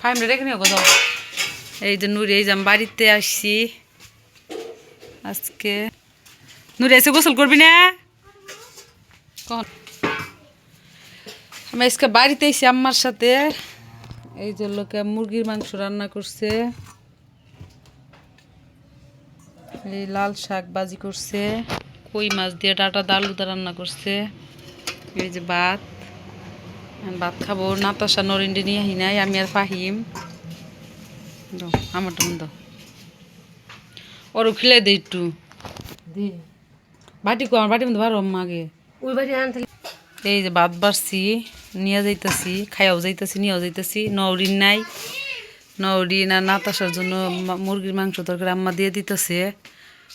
ফাইমটা রেখে নিও কোথাও। এই যে নুরি, এই যে আমি বাড়িতে আসছি। আজকে নুরি, এসে গোসল করবি না? কখন? আমি আজকে বাড়িতে এসেছি আম্মার সাথে এই যে লোকে মুরগির মাংস রান্না করছে। এই লাল শাক বাজি করছে। কই মাছ দিয়ে ডাটা দালুদা রান্না করছে। এই যে ভাত। ভাত খাব নাতাশা নরিন্ডে নিয়ে আহি নাই আমি আর ফাহিম। দাও আমারটা দাও। ওরও খিলে দে একটু। বাটি কো আমার বাটির মধ্যে বারো আগে। ওই বাড়ি আনতে এই যে ভাত বাড়ছি নিয়ে যাইতাছি খাইয়াও যাইতাছি নিয়েও যাইতাছি নৌরিন নাই। নৌরিন আর নাতাশার জন্য মুরগির মাংস তরকারি আম্মা দিয়ে দিতেছে।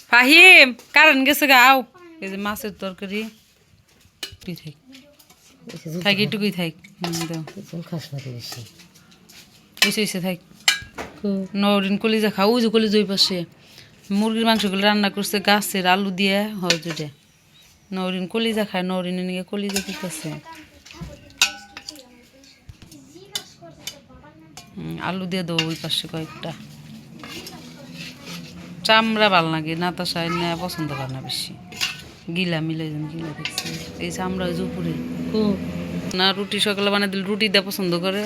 ফাহিম কারণ গেছে গাও এই যে মাছের তরকারি। থাক এটুকুই থাক। খাস না বেশি। বসে বসে থাক। নরিন কলিজা খাও যে কলিজা ওই পাশে। মুরগির মাংসগুলো রান্না করছে গাছের আলু দিয়ে হয় যেটা নরিন কলিজা খায় নরিনের নিয়ে কলিজা দিতেছে। আলু দিয়ে দেবো ওই পাশে কয়েকটা। চামড়া ভালো লাগে না নাতাশা এনে পছন্দ করে না বেশি। গিলা মিলে যেন গিলা দেখছি। এই চামড়া ওই যে উপরে। না রুটি সকালে বানিয়ে দিলে রুটি দিয়ে পছন্দ করে।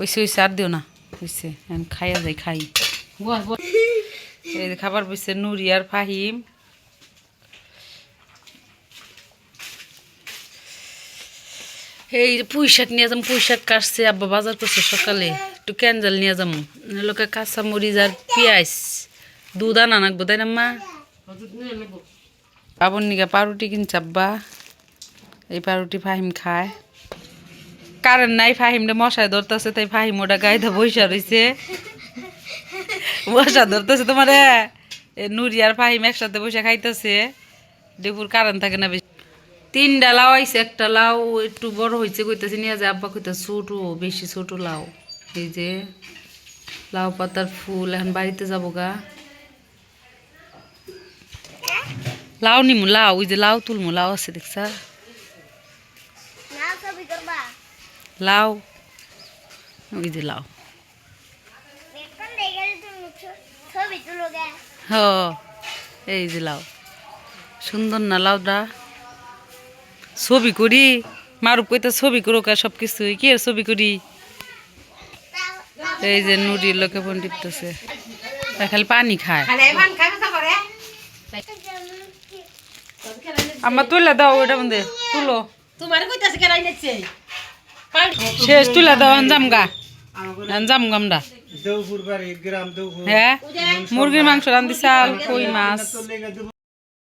ওইসে ওইসে আর দিও না। ওইসে এখন খাইয়া যাই খাই। এই খাবার বসে নুরি আর ফাহিম। এই যে পুঁই শাক নিয়ে যাম পুঁই শাক কাটছে আব্বা বাজার করছে সকালে। একটু ক্যাঞ্জাল নিয়ে যাম। লোকে কাঁচা মরিচ আর পেঁয়াজ। দুধ আনা নাকবো তাই না মা? বাবুর নিকা পাউরুটি কিনছে আব্বা এই পাউরুটি ফাহিম খায়। কারেন্ট নাই ফাহিমটা মশায় ধরতেছে, তাই ফাহিম ওটা গাইতে বৈশা রয়েছে মশা ধরতেছে তোমার। নুরি আর ফাহিম একসাথে বসে খাইতেছে। দুপুর কারেন্ট থাকে না বেশি। তিনটা লাউ আইছে, একটা লাউ একটু বড় হয়েছে কইতেছে, নিয়ে যায় আব্বা কইতে ছোট, বেশি ছোট লাউ। এই যে, লাউ পাতার ফুল, এখন বাড়িতে যাব গা। লাউ নিমু লাউ ওই যে লাউ তুলমু লাউ আছে দেখছা। লাউ ওই যে লাউ হ এই যে লাউ সুন্দর না লাউটা ছবি করি? মারুপ কইতে ছবি করো কা সব কিছু কি আর ছবি করি? এই যে নুরির লোকে ফোন টিপতেছে। তা খালি পানি খায়। আমার তুলে দাও ওইটা মধ্যে তুলো। তোমার কইতাছে কেন আইনেছে শেষ তুলে দাও আনজাম গা। আনজাম গামডা। দেউপুর বাড়ি গ্রাম দেউপুর। হ্যাঁ? মুরগির মাংস রান্ধি চাল কই মাছ?